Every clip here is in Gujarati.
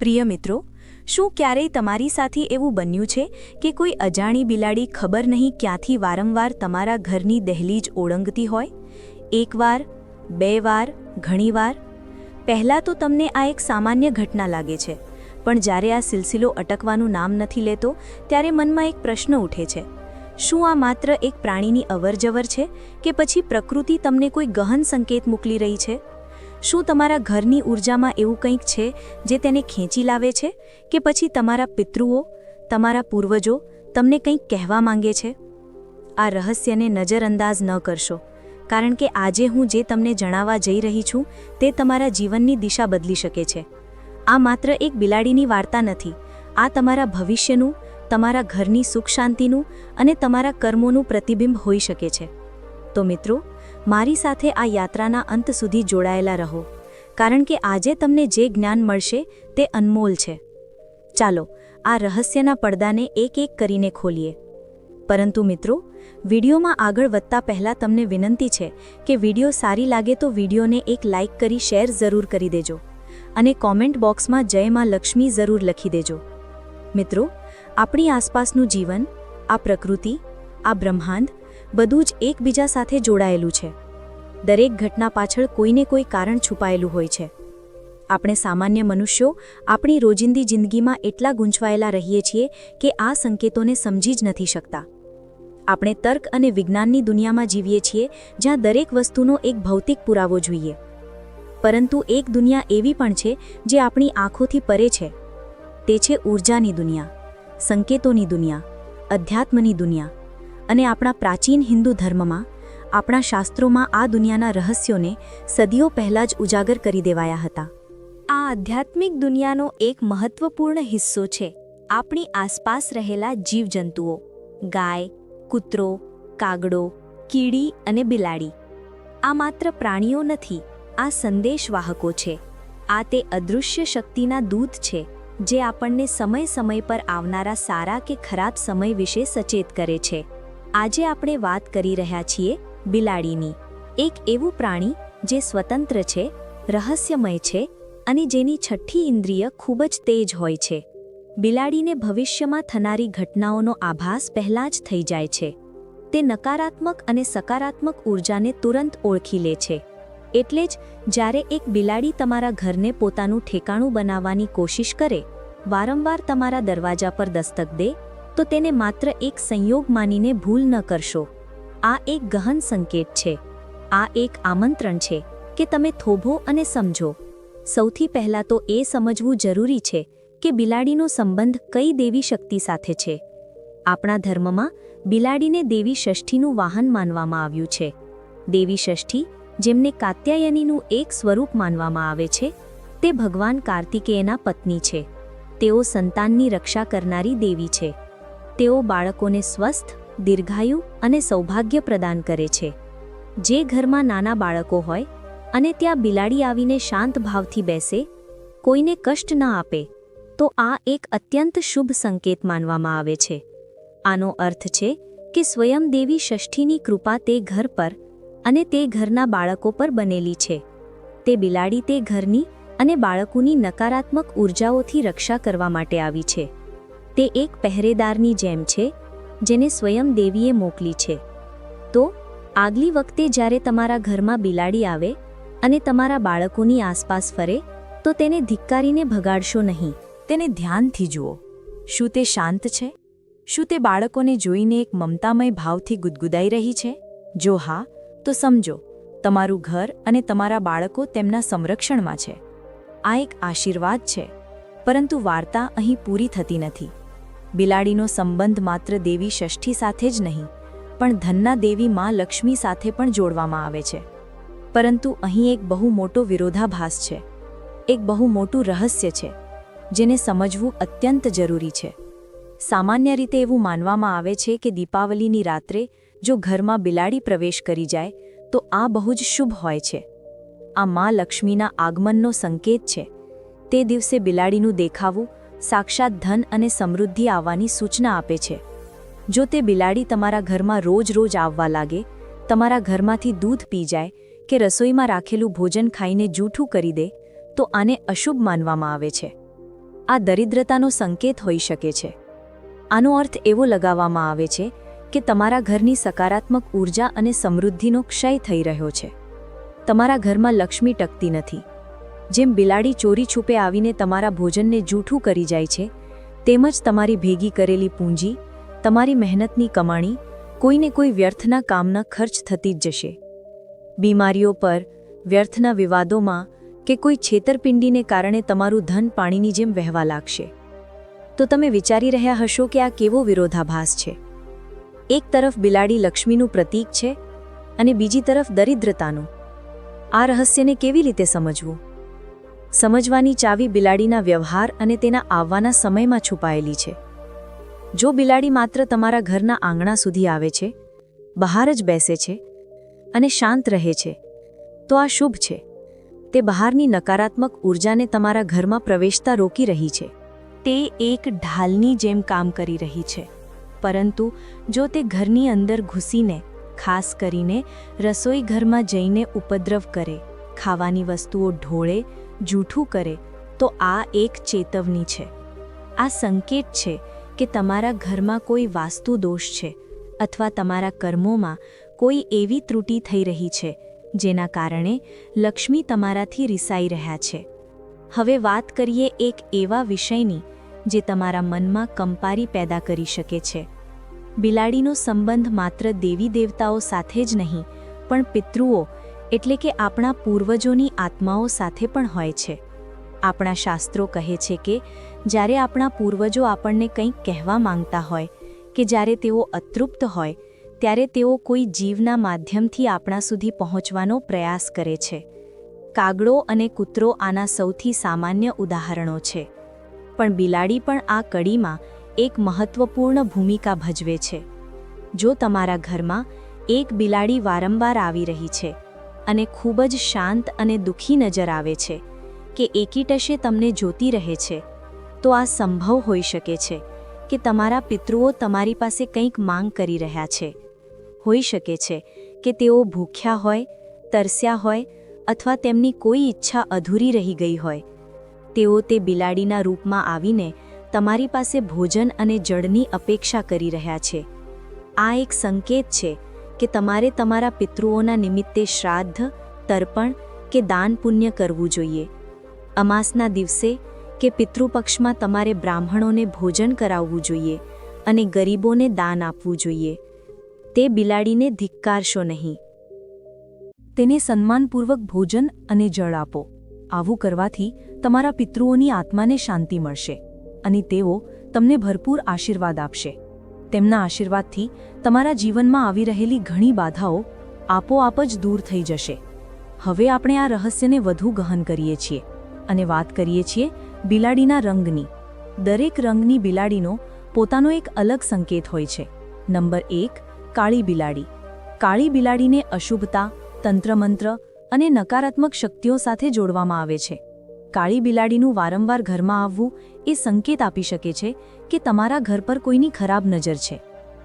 પ્રિય મિત્રો, શું ક્યારેય તમારી સાથે એવું બન્યું છે કે કોઈ અજાણી બિલાડી ખબર નહીં ક્યાંથી વારંવાર તમારા ઘરની દહેલીજ ઓળંગતી હોય? એકવાર બે વાર ઘણીવાર? પહેલાં તો તમને આ એક સામાન્ય ઘટના લાગે છે, પણ જ્યારે આ સિલસિલો અટકવાનું નામ નથી લેતો, ત્યારે મનમાં એક પ્રશ્ન ઉઠે છે. શું આ માત્ર એક પ્રાણીની અવરજવર છે કે પછી પ્રકૃતિ તમને કોઈ ગહન સંકેત મોકલી રહી છે? શું તમારા ઘરની ઉર્જામાં એવું કંઈક છે જે તેને ખેંચી લાવે છે? કે પછી તમારા પિતૃઓ, તમારા પૂર્વજો તમને કંઈક કહેવા માંગે છે? આ રહસ્યને નજરઅંદાજ ન કરશો, કારણ કે આજે હું જે તમને જણાવવા જઈ રહી છું તે તમારા જીવનની દિશા બદલી શકે છે. આ માત્ર એક બિલાડીની વાર્તા નથી. આ તમારા ભવિષ્યનું, તમારા ઘરની સુખ શાંતિનું અને તમારા કર્મોનું પ્રતિબિંબ હોઈ શકે છે. તો મિત્રો મારી સાથે આ યાત્રાના અંત સુધી જોડાયેલા રહો. કારણ કે આજે તમને જે જ્ઞાન મળશે તે અનમોલ છે. ચાલો, આ રહસ્યના પડદાને એક એક કરીને ખોલીએ. પરંતુ મિત્રો, વિડીયોમાં આગળ વધતા પહેલાં તમને વિનંતી છે કે વીડિયો સારી લાગે તો વિડીયોને એક લાઇક કરી શેર જરૂર કરી દેજો. અને કોમેન્ટ બોક્સમાં જયમાં લક્ષ્મી જરૂર લખી દેજો. મિત્રો, આપણી આસપાસનું જીવન, આ પ્રકૃતિ, આ બ્રહ્માંડ, બધું જ એકબીજા સાથે જોડાયેલું છે. દરેક ઘટના પાછળ કોઈને કોઈ કારણ છુપાયેલું હોય છે. આપણે સામાન્ય મનુષ્યો આપણી રોજિંદી જિંદગીમાં એટલા ગૂંચવાયેલા રહીએ છીએ કે આ સંકેતોને સમજી જ નથી શકતા. આપણે તર્ક અને વિજ્ઞાનની દુનિયામાં જીવીએ છીએ જ્યાં દરેક વસ્તુનો એક ભૌતિક પુરાવો જોઈએ. પરંતુ એક દુનિયા એવી પણ છે જે આપણી આંખોથી પરે છે. તે છે ઊર્જાની દુનિયા, સંકેતોની દુનિયા, અધ્યાત્મની દુનિયા અને આપણા પ્રાચીન હિન્દુ ધર્મમાં આપણા શાસ્ત્રોમાં આ દુનિયાના રહસ્યોને સદીઓ પહેલાં જ ઉજાગર કરી દેવાયા હતા. આ આધ્યાત્મિક દુનિયાનો એક મહત્વપૂર્ણ હિસ્સો છે આપણી આસપાસ રહેલા જીવજંતુઓ, ગાય, કૂતરો, કાગડો, કીડી અને બિલાડી. આ માત્ર પ્રાણીઓ નથી, આ સંદેશવાહકો છે. આ તે અદૃશ્ય શક્તિના દૂત છે, જે આપણને સમય સમય પર આવનારા સારા કે ખરાબ સમય વિશે સચેત કરે છે. આજે આપણે વાત કરી રહ્યા છીએ બિલાડીની. એક એવું પ્રાણી જે સ્વતંત્ર છે, રહસ્યમય છે અને જેની છઠ્ઠી ઇન્દ્રિય ખૂબ જ તેજ હોય છે. બિલાડીને ભવિષ્યમાં થનારી ઘટનાઓનો આભાસ પહેલાં જ થઈ જાય છે. તે નકારાત્મક અને સકારાત્મક ઊર્જાને તુરંત ઓળખી લે છે. એટલે જ જ્યારે એક બિલાડી તમારા ઘરને પોતાનું ઠેકાણું બનાવવાની કોશિશ કરે, વારંવાર તમારા દરવાજા પર દસ્તક દે, તો તેને માત્ર એક સંયોગ માનીને ભૂલ ન કરશો. આ એક ગહન સંકેત છે. આ એક આમંત્રણ છે કે તમે થોભો અને સમજો. સૌથી પહેલાં તો એ સમજવું જરૂરી છે કે બિલાડીનો સંબંધ કઈ દેવી શક્તિ સાથે છે. આપણા ધર્મમાં બિલાડીને દેવી ષષ્ઠીનું વાહન માનવામાં આવ્યું છે. દેવી ષષ્ઠી, જેમને કાત્યાયનીનું એક સ્વરૂપ માનવામાં આવે છે, તે ભગવાન કાર્તિકેયના પત્ની છે. તેઓ સંતાનની રક્ષા કરનારી દેવી છે. તેઓ બાળકોને સ્વસ્થ દીર્ઘાયુ અને સૌભાગ્ય પ્રદાન કરે છે. જે ઘરમાં નાના બાળકો હોય અને ત્યાં બિલાડી આવીને શાંત ભાવથી બેસે, કોઈને કષ્ટ ન આપે, તો આ એક અત્યંત શુભ સંકેત માનવામાં આવે છે. આનો અર્થ છે કે સ્વયં દેવી ષષ્ઠીની કૃપા તે ઘર પર અને તે ઘરના બાળકો પર બનેલી છે. તે બિલાડી તે ઘરની અને બાળકોની નકારાત્મક ઉર્જાઓથી રક્ષા કરવા માટે આવી છે. તે એક પહેરેદારની જેમ છે જેને સ્વયં દેવીએ મોકલી છે. તો, આગલી વખતે જ્યારે તમારા ઘરમાં બિલાડી આવે અને તમારા બાળકોની આસપાસ ફરે, તો તેને ધિક્કારીને ભગાડશો નહીં. તેને ધ્યાનથી જુઓ. શું તે શાંત છે? શું તે બાળકોને જોઈને એક મમતામય ભાવથી ગુદગુદાઈ રહી છે? જો હા, તો સમજો, તમારું ઘર અને તમારા બાળકો તેમના સંરક્ષણમાં છે. આ એક આશીર્વાદ છે. પરંતુ વાર્તા અહીં પૂરી થતી નથી. બિલાડીનો સંબંધ માત્ર દેવી ષષ્ઠી સાથે જ નહીં, પણ ધનના દેવી માં લક્ષ્મી સાથે પણ જોડવામાં આવે છે. પરંતુ અહીં એક બહુ મોટો વિરોધાભાસ છે. એક બહુ મોટું રહસ્ય છે, જેને સમજવું અત્યંત જરૂરી છે. સામાન્ય રીતે એવું માનવામાં આવે છે કે દીપાવલીની રાત્રે જો ઘરમાં બિલાડી પ્રવેશ કરી જાય, તો આ બહુ જ શુભ હોય છે. આ મા લક્ષ્મીના આગમનનો સંકેત છે. તે દિવસે બિલાડીનું દેખાવું સાક્ષાત ધન અને સમૃદ્ધિ આવવાની સૂચના આપે છે. જો તે બિલાડી તમારા ઘરમાં રોજ રોજ આવવા લાગે, તમારા ઘરમાંથી દૂધ પી જાય કે રસોઈમાં રાખેલું ભોજન ખાઈને જૂઠું કરી દે, તો આને અશુભ માનવામાં આવે છે. આ દરિદ્રતાનો સંકેત હોઈ શકે છે. આનો અર્થ એવો લગાવવામાં આવે છે કે તમારા ઘરની સકારાત્મક ઊર્જા અને સમૃદ્ધિનો ક્ષય થઈ રહ્યો છે. તમારા ઘરમાં લક્ષ્મી ટકતી નથી. જેમ બિલાડી ચોરી છુપે આવીને તમારા ભોજનને જૂઠું કરી જાય છે, તેમજ તમારી ભેગી કરેલી પૂંજી, તમારી મહેનતની કમાણી, કોઈને કોઈ વ્યર્થના કામના ખર્ચ થતી જ જશે. બીમારીઓ પર, વ્યર્થના વિવાદોમાં, કે કોઈ છેતરપિંડીને કારણે તમારું ધન પાણીની જેમ વહેવા લાગશે. તો તમે વિચારી રહ્યા હશો કે આ કેવો વિરોધાભાસ છે? એક તરફ બિલાડી લક્ષ્મીનું પ્રતીક છે, અને બીજી તરફ દરિદ્રતાનું. આ રહસ્યને કેવી રીતે સમજવું? સમજવાની ચાવી બિલાડીના વ્યવહાર અને તેના આવવાના સમયમાં છુપાયેલી છે. જો બિલાડી માત્ર તમારા ઘરના આંગણા સુધી આવે છે, બહાર જ બેસે છે અને શાંત રહે છે, તો આ શુભ છે. તે બહારની નકારાત્મક ઊર્જાને તમારા ઘરમાં પ્રવેશતા રોકી રહી છે. તે એક ઢાલની જેમ કામ કરી રહી છે. પરંતુ જો તે ઘરની અંદર ઘૂસીને, ખાસ કરીને રસોઈ ઘરમાં જઈને ઉપદ્રવ કરે, ખાવાની વસ્તુઓ ઢોળે જૂઠું કરે, તો આ એક ચેતવણી છે. આ સંકેત છે કે તમારા ઘરમાં કોઈ વાસ્તુ દોષ છે અથવા તમારા કર્મોમાં કોઈ એવી ત્રુટિ થઈ રહી છે, જેના કારણે લક્ષ્મી તમારાથી રિસાઈ રહ્યા છે. હવે વાત કરીએ એક એવા વિષયની, જે તમારા મનમાં કંપારી પેદા કરી શકે છે. બિલાડીનો સંબંધ માત્ર દેવી દેવતાઓ સાથે જ નહીં, પણ પિતૃઓ એટલે કે આપણા પૂર્વજોની આત્માઓ સાથે પણ હોય છે. આપણા શાસ્ત્રો કહે છે કે, જ્યારે આપણા પૂર્વજો આપણને કંઈક કહેવા માંગતા હોય, કે જ્યારે તેઓ અતૃપ્ત હોય, ત્યારે તેઓ કોઈ જીવના માધ્યમથી આપણા સુધી પહોંચવાનો પ્રયાસ કરે છે. કાગડો અને કૂતરો આના સૌથી સામાન્ય ઉદાહરણો છે. પણ બિલાડી પણ આ કડીમાં એક મહત્વપૂર્ણ ભૂમિકા ભજવે છે. જો તમારા ઘરમાં એક બિલાડી વારંવાર આવી રહી છે અને ખૂબ જ શાંત અને દુઃખી નજર આવે છે કે એકીટશે તમને જોતી રહે છે. તો આ સંભવ હોઈ શકે છે કે તમારા પિતૃઓ તમારી પાસે કંઈક માંગ કરી રહ્યા છે. હોઈ શકે છે કે તેઓ ભૂખ્યા હોય, તરસ્યા હોય અથવા તેમની કોઈ ઈચ્છા અધૂરી રહી ગઈ હોય. તેઓ તે બિલાડીના રૂપમાં આવીને તમારી પાસે ભોજન અને જળની અપેક્ષા કરી રહ્યા છે. આ એક સંકેત છે કે તમારે તમારા પિતૃઓના નિમિત્તે શ્રાદ્ધ, તર્પણ કે દાન પુણ્ય કરવું જોઈએ. અમાસના દિવસે કે પિતૃપક્ષમાં તમારે બ્રાહ્મણોને ભોજન કરાવવું જોઈએ અને ગરીબોને દાન આપવું જોઈએ. તે બિલાડીને ધિક્કારશો નહીં. તેને સન્માનપૂર્વક ભોજન અને જળ આપો. આવું કરવાથી તમારા પિતૃઓની આત્માને શાંતિ મળશે અને તેઓ તમને ભરપૂર આશીર્વાદ આપશે. તેમના આશીર્વાદથી તમારા જીવનમાં આવી રહેલી ઘણી બાધાઓ આપોઆપ જ દૂર થઈ જશે. હવે આપણે આ રહસ્યને વધુ ગહન કરીએ છીએ અને વાત કરીએ છીએ બિલાડીના રંગની. દરેક રંગની બિલાડીનો પોતાનો એક અલગ સંકેત હોય છે. નંબર એક, કાળી બિલાડી. કાળી બિલાડીને અશુભતા, તંત્રમંત્ર અને નકારાત્મક શક્તિઓ સાથે જોડવામાં આવે છે. કાળી બિલાડીનું વારંવાર ઘરમાં આવવું એ સંકેત આપી શકે છે કે તમારા ઘર પર કોઈની ખરાબ નજર છે,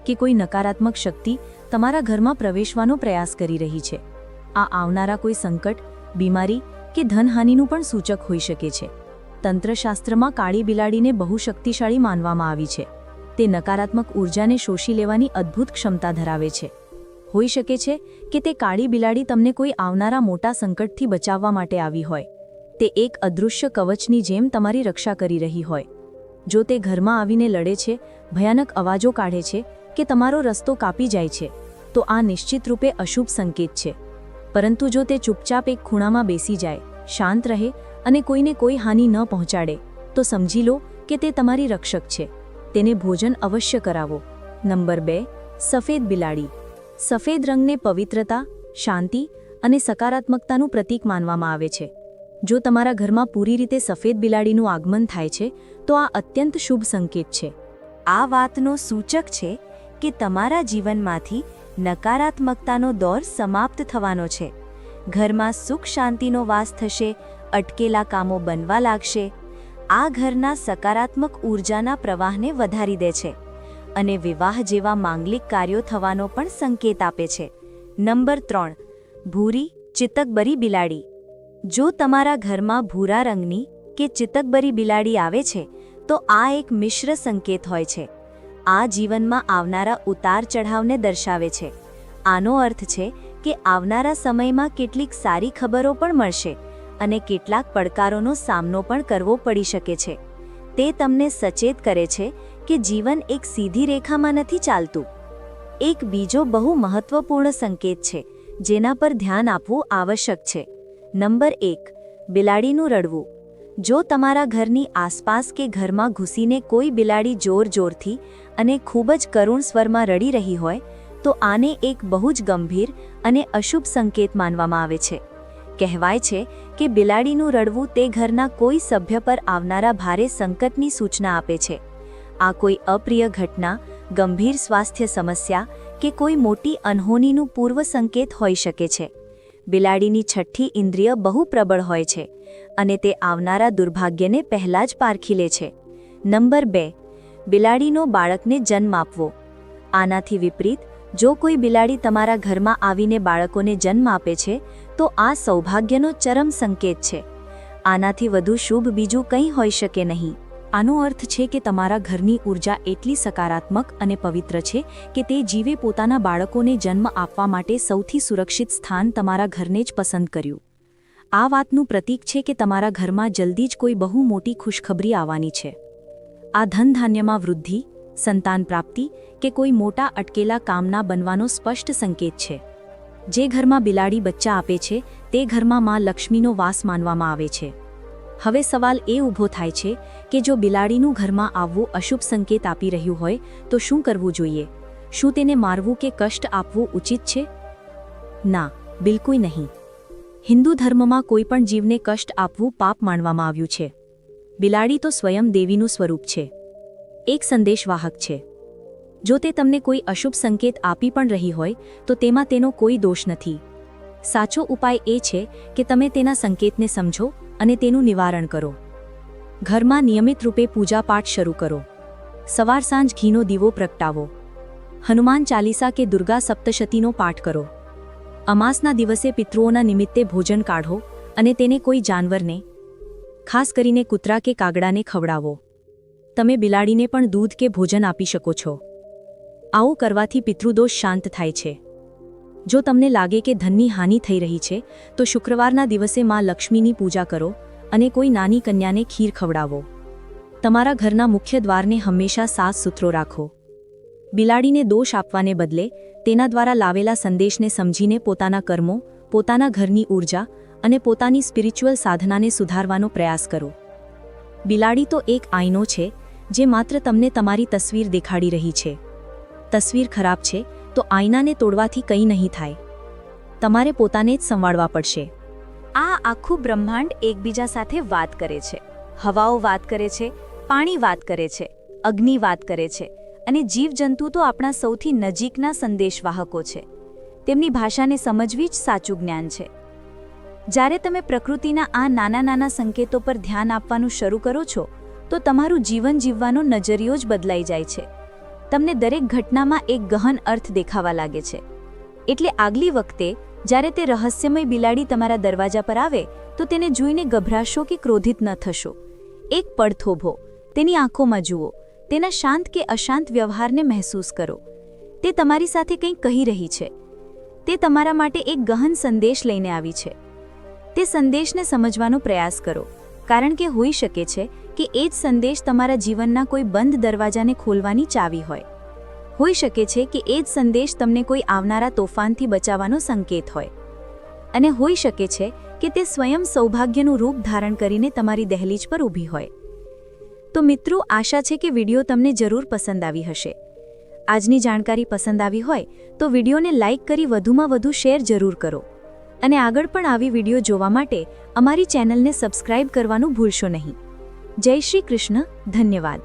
કે કોઈ નકારાત્મક શક્તિ તમારા ઘરમાં પ્રવેશવાનો પ્રયાસ કરી રહી છે. આ આવનારા કોઈ સંકટ, બીમારી કે ધનહાનિનું પણ સૂચક હોઈ શકે છે. તંત્રશાસ્ત્રમાં કાળી બિલાડીને બહુ શક્તિશાળી માનવામાં આવી છે. તે નકારાત્મક ઊર્જાને શોષી લેવાની અદ્ભુત ક્ષમતા ધરાવે છે. હોઈ શકે છે કે તે કાળી બિલાડી તમને કોઈ આવનારા મોટા સંકટથી બચાવવા માટે આવી હોય. તે એક અદૃશ્ય કવચની જેમ તમારી રક્ષા કરી રહી હોય. જો તે ઘરમાં આવીને લડે છે, ભયાનક અવાજો કાઢે છે કે તમારો રસ્તો કાપી જાય છે, તો આ નિશ્ચિત રૂપે અશુભ સંકેત છે. પરંતુ જો તે ચૂપચાપ એક ખૂણામાં બેસી જાય, શાંત રહે અને કોઈને કોઈ હાનિ ન પહોંચાડે, તો સમજી લો કે તે તમારી રક્ષક છે. તેને ભોજન અવશ્ય કરાવો. નંબર બે, સફેદ બિલાડી. સફેદ રંગને પવિત્રતા, શાંતિ અને સકારાત્મકતાનું પ્રતીક માનવામાં આવે છે. જો તમારા ઘરમાં પૂરી રીતે સફેદ બિલાડીનું આગમન થાય છે, તો આ અત્યંત શુભ સંકેત છે. આ વાતનો સૂચક છે કે તમારા જીવનમાંથી નકારાત્મકતાનો દોર સમાપ્ત થવાનો છે. ઘરમાં સુખ શાંતિનો વાસ થશે, અટકેલા કામો બનવા લાગશે, આ ઘરના સકારાત્મક ઊર્જાના પ્રવાહને વધારી દે છે અને વિવાહ જેવા માંગલિક કાર્યો થવાનો પણ સંકેત આપે છે. નંબર ત્રણ, ભૂરી ચિતકબરી બિલાડી. જો તમારા ઘરમાં ભૂરા રંગની કે ચિતકબરી બિલાડી આવે છે, તો આ એક મિશ્ર સંકેત હોય છે. આ જીવનમાં આવનારા ઉતાર ચઢાવને દર્શાવે છે. આનો અર્થ છે કે આવનારા સમયમાં કેટલીક સારી ખબરો પણ મળશે અને કેટલાક પડકારોનો સામનો પણ કરવો પડી શકે છે. તે તમને સચેત કરે છે કે જીવન એક સીધી રેખામાં નથી ચાલતું. એક બીજો બહુ મહત્વપૂર્ણ સંકેત છે, જેના પર ધ્યાન આપવું આવશ્યક છે. નંબર એક, બિલાડીનું રડવું. જો તમારા ઘરની આસપાસ કે ઘરમાં ઘૂસીને કોઈ બિલાડી જોર જોરથી અને ખૂબ જ કરુણ સ્વરમાં રડી રહી હોય, તો આને એક બહુ જ ગંભીર અને અશુભ સંકેત માનવામાં આવે છે. કહેવાય છે કે બિલાડીનું રડવું તે ઘરના કોઈ સભ્ય પર આવનારા ભારે સંકટની સૂચના આપે છે. આ કોઈ અપ્રિય ઘટના, ગંભીર સ્વાસ્થ્ય સમસ્યા કે કોઈ મોટી અનહોનીનું પૂર્વ સંકેત હોઈ શકે છે. બિલાડીની છઠ્ઠી ઇન્દ્રિય બહુ પ્રબળ હોય છે અને તે આવનારા દુર્ભાગ્યને પહેલાં જ પારખી લે છે. નંબર બે, બિલાડીનો બાળકને જન્મ આપવો. આનાથી વિપરીત, જો કોઈ બિલાડી તમારા ઘરમાં આવીને બાળકોને જન્મ આપે છે, તો આ સૌભાગ્યનો ચરમ સંકેત છે. આનાથી વધુ શુભ બીજું કંઈ હોઈ શકે નહીં. આનો અર્થ છે કે તમારા ઘરની ઊર્જા એટલી સકારાત્મક અને પવિત્ર છે કે તે જીવે પોતાના બાળકોને જન્મ આપવા માટે સૌથી સુરક્ષિત સ્થાન તમારા ઘરને જ પસંદ કર્યું. આ વાતનું પ્રતીક છે કે તમારા ઘરમાં જલ્દી જ કોઈ બહુ મોટી ખુશખબરી આવવાની છે. આ ધનધાન્યમાં વૃદ્ધિ, સંતાન પ્રાપ્તિ કે કોઈ મોટા અટકેલા કામના બનવાનો સ્પષ્ટ સંકેત છે. જે ઘરમાં બિલાડી બચ્ચા આપે છે, તે ઘરમાં માં લક્ષ્મીનો વાસ માનવામાં આવે છે. હવે સવાલ એ ઊભો થાય છે કે જો બિલાડીનું ઘરમાં આવવું અશુભ સંકેત આપી રહ્યું હોય, તો શું કરવું જોઈએ? શું તેને મારવું કે કષ્ટ આપવું ઉચિત છે? ના, બિલકુલ નહીં. હિન્દુ ધર્મમાં કોઈ પણ જીવને કષ્ટ આપવું પાપ માનવામાં આવ્યું છે. બિલાડી તો સ્વયં દેવીનું સ્વરૂપ છે. એક સંદેશવાહક છે. જો તે તમને કોઈ અશુભ સંકેત આપી પણ રહી હોય, તો તેમાં તેનો કોઈ દોષ નથી. સાચો ઉપાય એ છે કે તમે તેના સંકેતને સમજો અને તેનું નિવારણ કરો. ઘરમાં નિયમિત રૂપે પૂજાપાઠ શરૂ કરો. સવાર સાંજ ઘીનો દીવો પ્રગટાવો. હનુમાન ચાલીસા કે દુર્ગા સપ્તશતીનો પાઠ કરો. અમાસના દિવસે પિતૃઓના નિમિત્તે ભોજન કાઢો અને તેને કોઈ જાનવરને, ખાસ કરીને કૂતરા કે કાગડાને ખવડાવો. તમે બિલાડીને પણ દૂધ કે ભોજન આપી શકો છો. આવું કરવાથી પિતૃદોષ શાંત થાય છે. જો તમને લાગે કે ધનની હાનિ થઈ રહી છે, તો શુક્રવારના દિવસે માં લક્ષ્મીની પૂજા કરો અને કોઈ નાની કન્યાને ખીર ખવડાવો. તમારા ઘરના મુખ્ય દ્વારને હંમેશા સાફ સુથરો રાખો. બિલાડીને દોષ આપવાને બદલે તેના દ્વારા લાવેલા સંદેશને સમજીને પોતાના કર્મો, પોતાના ઘરની ઊર્જા અને પોતાની સ્પિરિચ્યુઅલ સાધનાને સુધારવાનો પ્રયાસ કરો. બિલાડી તો એક આઈનો છે, જે માત્ર તમને તમારી તસવીર દેખાડી રહી છે. તસવીર ખરાબ છે તો આઈનાને તોડવાથી કંઈ નહીં થાય. તમારે પોતાને જ સંવાળવા પડશે. આ આખું બ્રહ્માંડ એકબીજા સાથે વાત કરે છે. હવાઓ વાત કરે છે, પાણી વાત કરે છે, અગ્નિ વાત કરે છે અને જીવજંતુ તો આપણા સૌથી નજીકના સંદેશવાહકો છે. તેમની ભાષાને સમજવી જ સાચું જ્ઞાન છે. જ્યારે તમે પ્રકૃતિના આ નાના નાના સંકેતો પર ધ્યાન આપવાનું શરૂ કરો છો, તો તમારું જીવન જીવવાનો નજરિયો જ બદલાઈ જાય છે. તમને દરેક ઘટનામાં એક ગહન અર્થ દેખાવા લાગે છે. એટલે આગલી વખતે, જ્યારે તે રહસ્યમય બિલાડી તમારા દરવાજા પર આવે, તો તેને જોઈને ગભરાશો કે ક્રોધિત ન થશો. એક પળ થોભો, તેની આંખોમાં જુઓ, તેના શાંત કે અશાંત વ્યવહારને મહેસૂસ કરો. તે તમારી સાથે કંઈક કહી રહી છે. તે તમારા માટે એક ગહન સંદેશ લઈને આવી છે. તે સંદેશને સમજવાનો પ્રયાસ કરો, કારણ કે હોઈ શકે છે કે એ જ સંદેશ તમારા જીવનના કોઈ બંધ દરવાજાને ખોલવાની ચાવી હોય. હોઈ શકે છે કે એ જ સંદેશ તમને કોઈ આવનારા તોફાનથી બચાવવાનો સંકેત હોય. અને હોઈ શકે છે કે તે સ્વયં સૌભાગ્યનું રૂપ ધારણ કરીને તમારી દહેલીજ પર ઊભી હોય. તો મિત્રો, આશા છે કે વીડિયો તમને જરૂર પસંદ આવી હશે. આજની જાણકારી પસંદ આવી હોય, તો વિડીયોને લાઇક કરી વધુમાં વધુ શેર જરૂર કરો. અને આગળ પણ આવી વીડિયો જોવા માટે અમારી ચેનલને સબસ્ક્રાઇબ કરવાનું ભૂલશો નહીં. જય શ્રી કૃષ્ણ ધન્યવાદ.